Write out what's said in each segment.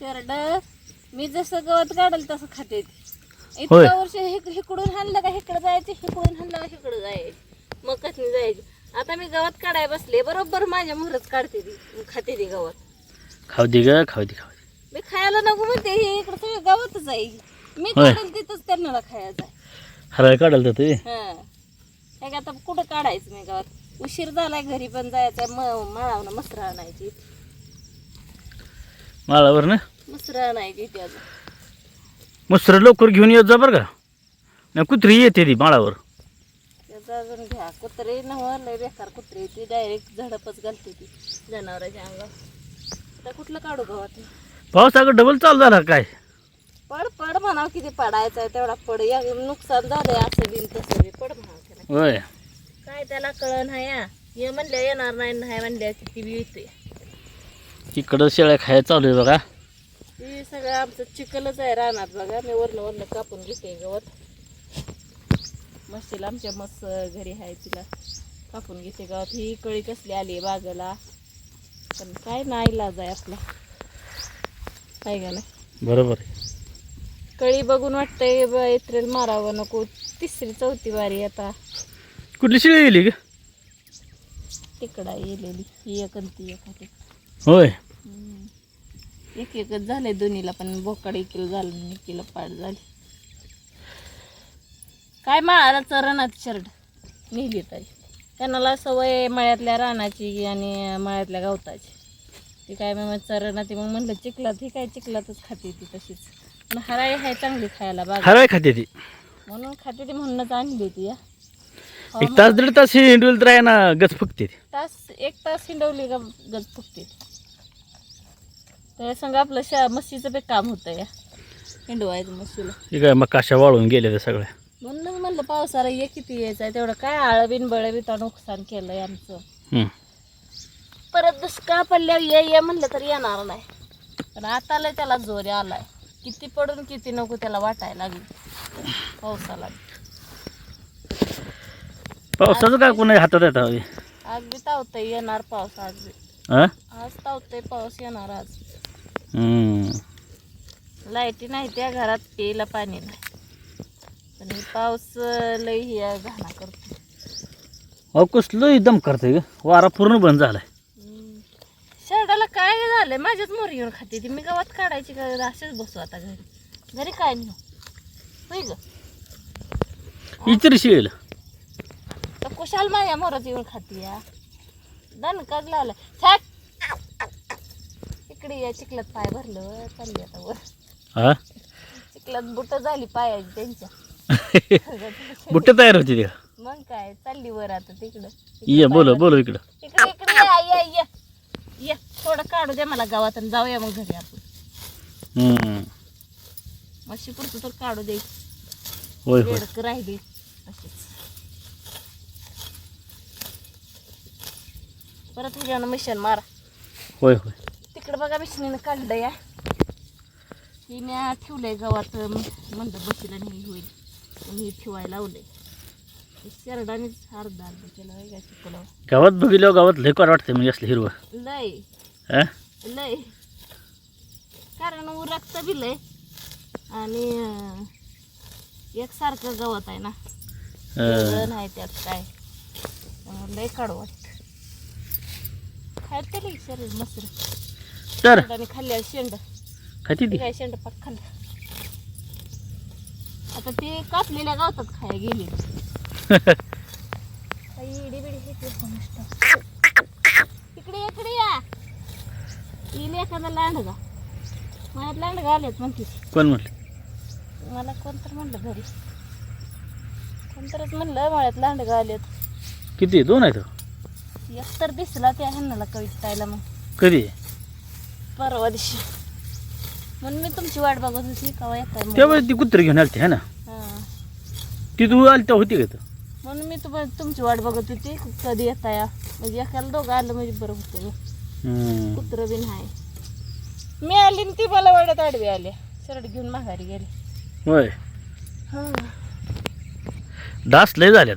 शेरड. मी जसं गवत काढल तसं खाते ती. होय. इतकं वर्ष हिक- हिकडून हाणलं का हिकडं जायचं हिकडून हाणलं का हिकडं जायचं. मग कसली जायची? आता मी गवत काढाय बसले बरोबर माझ्या मुहरच काढते ती खाते ती गवत. खाऊ दे ग खाऊ दे खाऊ दे. मी खायला नको म्हणते हे इकडं सगळं गवतच आहे. मी होय. काढेल तिथंच त्यांना खायचं आहे. हरळ काढाल तर ते हा. हे का आता कुठं काढायचं मी गावात? उशीर झालाय घरी पण जायचं मळावनं मसरा आणायची माळावर ना? मसरा आणायची ती अजून मस्त लवकर घेऊन येत जा बरं का. नाही कुत्री येते ती माळावर त्याचं अजून घ्या. कुत्रे नव्ह लय बेकार कुत्रे ती. डायरेक्ट झडपच घालते ती. जनावरांच्या अंगावर. आता कुठलं काढू गावात? पाऊस अगं डबल चालू झाला काय? पड पड म्हणाव किती पडायचा आहे तेवढा. पड या नुकसान झालंय असं बिन तसं बी. पड म्हणाव त्याला. होय. काय त्याला कळ नाही या ये म्हणल्या येणार नाही नाही म्हणल्या किती बी येते इकडं शेळ्या खायला चालू आहे बघा. हे सगळं आमचं चिकलच आहे रानात बघा. मी वरनं वरनं कापून घेते गवत. म्हशीला आमच्या मस्त घरी आहे तिला कापून घेते गवत. ही कळी कसली आली बागेला. पण काय नाही लाज आहे आपला. काय का नाही? बरोबर आहे. कळी बघून वाटतंय ब- एप्रिल मारावं नको. तिसरी चौथी बारी आता. कुठली शेळी गेली ग? तिकडा येलेली ही एक आणि ती एक आहे. होय. एक एकच झालंय दोन्हीला पण बोकाड एकीला झालं आणि एकीला पाड झाली. काय माळाला चरणात शर्ट नेली तरी त्यांना सवय मळ्यातल्या रानाची आणि मळ्यातल्या गवताची. ती काय मग चरणा ती मग म्हणलं चिखलात ही काय चिखलातच खाते ती तशीच. पण हराळी आहे चांगली खायला बाग. हरळ खाते ती. म्हणून खाते ती म्हणूनच आणली ती या एक तास दीड तास हिंडवली तर आहे ना गच फुकते ती. तास एक तास हिंडवली का गज फुगते त्या संग आपलं शा म्हशीचं बी काम होतं या. हिंडवायचं हे काय मग काशा वाळून गेल्या त्या सगळ्या म्हणून म्हणलं पावसाला ये किती यायचं आहे तेवढं. काय आळं बिन बळ बी नुकसान केलंय आमचं. हम्म. परत दुष्काळ पडल्यावर ये ये म्हणलं तर येणार नाही. पण आता लय त्याला जोर आलाय. किती पडून किती नको त्याला वाटायला लागली. पावसाला. पावसाचं काय कोणी हातात येतं होय? आज बी तावतंय येणार पाऊस आज बी. हा? आज तावतंय पाऊस येणार आज. लाईटी नाही त्या घरात प्यायला पाणी नाही. पण हे पाऊस लय ही घाणा करतो अहो कसलं दम करते ग. वारा पूर्ण बंद झालाय. शर्टाला काय झालंय? माझ्याच मोर येऊन खाते ती. मी गावात काढायची का? असेच बसू आता घरी. घरी काय नाही. होय ग? इतर शेळ तर कुशाल माझ्या मोरात येऊन खाते या. दणकाच लावला छाट! इकडे या चिखलात पाय भरलं चालली आता वर. हा? चिखलात बुट झाली पायाची त्यांच्या. बुट्टे तयार होती ती मग काय चालली वर आता तिकडं. ये बोलो बोलो इकडं. इकडे इकडे या या या. या थोडं काढू द्या मला गावात आणि जाऊया मग घरी आपण. हम्म. मशी पुरतं तर काढू दे. होय होय. राहिली. अशीच. परत ह्याच्यानं मिशन मारा. होय होय. तिकडं बघा मिशनीनं काढलं या ही मी ठेवलंय गावात म्हणलं बसीला नाही होईल. हे ठेवायला लावलंय. शेरडानेच अर्धा अर्धा केला काय चिकला गावात बघितल्यावर गावात लय कार वाटते म्हणजे असलं हिरवं. लय. हा? लय. कारण उरकतं बी लय. आणि एकसारखं गवत आहे ना. नाही त्यात काय. लय काढ वाटत खायत त्याला शरीर मसर तर खाल्ल्या शेंड. खाती ते. ती काय शेंड पाक खाल्लं. आता ते कापलेल्या गावतात खाय गेले. काही हे ते. इकडे इकडे या. येईल एखादा लांडगा. माझ्यात लांडगा आलेत म्हणते. कोण म्हटलं मला कोणतर म्हणलं घरी. कोणतरच म्हणलं मळ्यात लांडगा आलेत किती? दोन आहेत एक तर दिसला त्या ह्यांना कवितायला मग. कधी? परवा दिवशी. म्हणून मी तुमची वाट बघत होती कवा येताय म्हणून. त्यावेळेस ती कुत्री घेऊन आलती है ना? हां. ती तू आली तेव्हा होती का इथं? म्हणून मी तुम्हाला तुमची वाट बघत होती कधी येता या म्हणजे एकाला दोघं आलं म्हणजे बरं होतं. हम्म. कुत्रं बी नाही मी आली ती मला वाड्यात आडवी आल्या शर्ट घेऊन माघारी गेली. होय. हां. डास लय झाल्यात.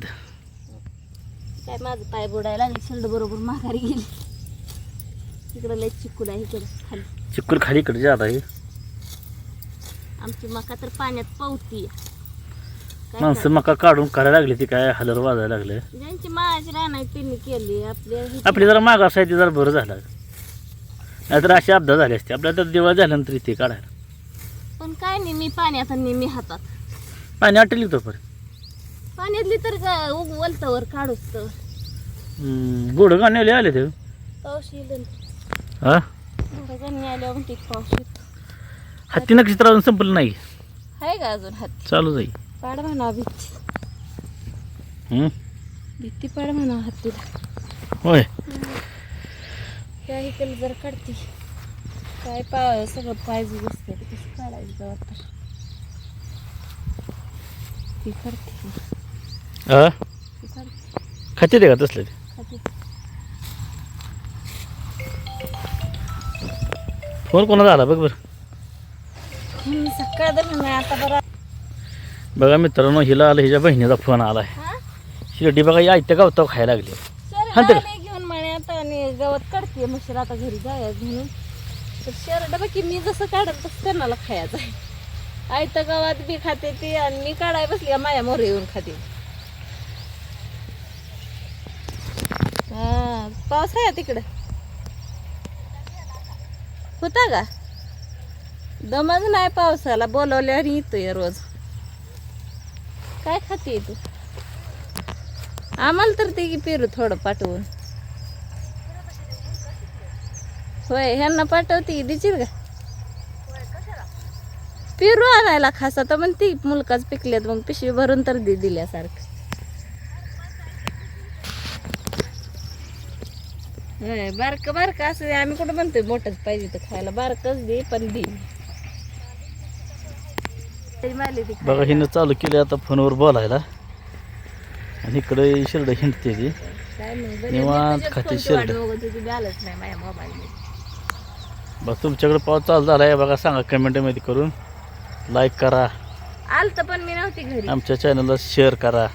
काय माझं पाय बुडायला लागले. शर्ट बरोबर माघारी गेली. इकडं लय चिकूल आहे इकडं खाली. चिकल खाली इकडे जात आहे आमची मका तर पाण्यात पावती. माणसं मका काढून करायला लागली ती काय हलर वाजायला लागले. ज्यांची माझी राहणार त्यांनी केली आपल्या हिची- आपली जरा मागास आहे ती जरा बरं झालं. नाहीतर अशी अपघात झाली असते. आपल्याला तर दिवाळ झाल्यानंतर इथे काढायला. पण काय नाही मी पाण्यात आणि मी हातात. पाणी आटली तो पण पाण्यातली तर वलतावर काढूच तर गोड गाणे आले ते. पाऊस येईल. हा? हत्ती नक्षत्र अजून संपलं नाही. आहे का अजून चालू जाईल. पाड म्हणा भीती. पाड म्हणा हत्तीला. होय. जर काढते. काय पा सगळं पाहिजे बसते कसं काढायचं तर ती करते हा? ती करते खाते ते का तसलं ते? फोन कोणाचा आला? बघ बरं. सकाळ दरम्यान आता बरं. बघा मित्रांनो हिला आलं हिच्या बहिणीचा फोन आलाय. हा? शिर्डी बघा या आयत्या गावताव खायला लागली. हा तर. आले घेऊन म्हणे आता आणि गवत काढते आता घरी जायचं म्हणून. तर शर्ट बघ की मी जसं काढत तसं त्यांना खायचं आहे. आयतं गावात बी खाते ती आणि मी काढाय बसली का माया मोर येऊन खाते. हा पाऊस आहे तिकडं? होता का? दमच नाही पावसाला बोलवल्यावर येतोय रोज. काय खाते तू? आम्हाला तर ते पेरू थोडं पाठवून. होय ह्यांना पाठवते दिशील का? पेरू आणायला खास आता म्हणते मुलकाच पिकल्यात मग पिशवी भरून तर दे दिल्यासारखं. होय बारक बारक असं. आम्ही कुठं म्हणतोय मोठंच पाहिजे तर खायला. बारकच दे पण दे. बघा. हिनं चालू केलं आता फोनवर बोलायला. आणि इकडे शिरड हिंडते ती. काय निवांत खाते शिरडं. बघ तुमच्याकडे पाऊस चालू झाला आहे बघा सांगा कमेंटमध्ये करून. लाईक करा. आलत पण मी नव्हती घरी. आमच्या चॅनलला शेअर करा.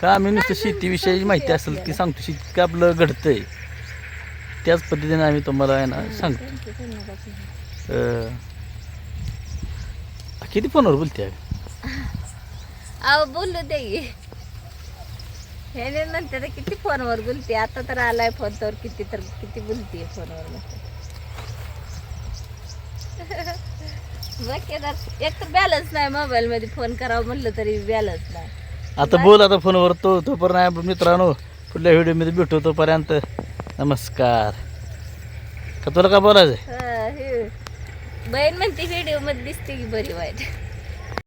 का आम्ही नुसतं शेतीविषयी माहिती असेल ती सांगतो शेती का आपलं घडतंय. त्याच पद्धतीने आम्ही तुम्हाला आहे ना सांगतो. किती फोनवर बोलते? अहो बोललो ते ह्याने नंतर किती फोनवर बोलते? आता तर आलाय फोन तर किती तर किती बोलते फोनवर म्हणते. एक तर बॅलन्स नाही मोबाईल मध्ये. फोन करावं म्हणलं तरी बॅलन्स नाही. आता बोल आता फोनवर तो तोपर्यंत मित्रांनो पुढल्या व्हिडिओमध्ये भेटू तोपर्यंत. नमस्कार. का तुला का बोलायचं बहीण म्हणते व्हिडिओमध्ये दिसते की बरी वाईट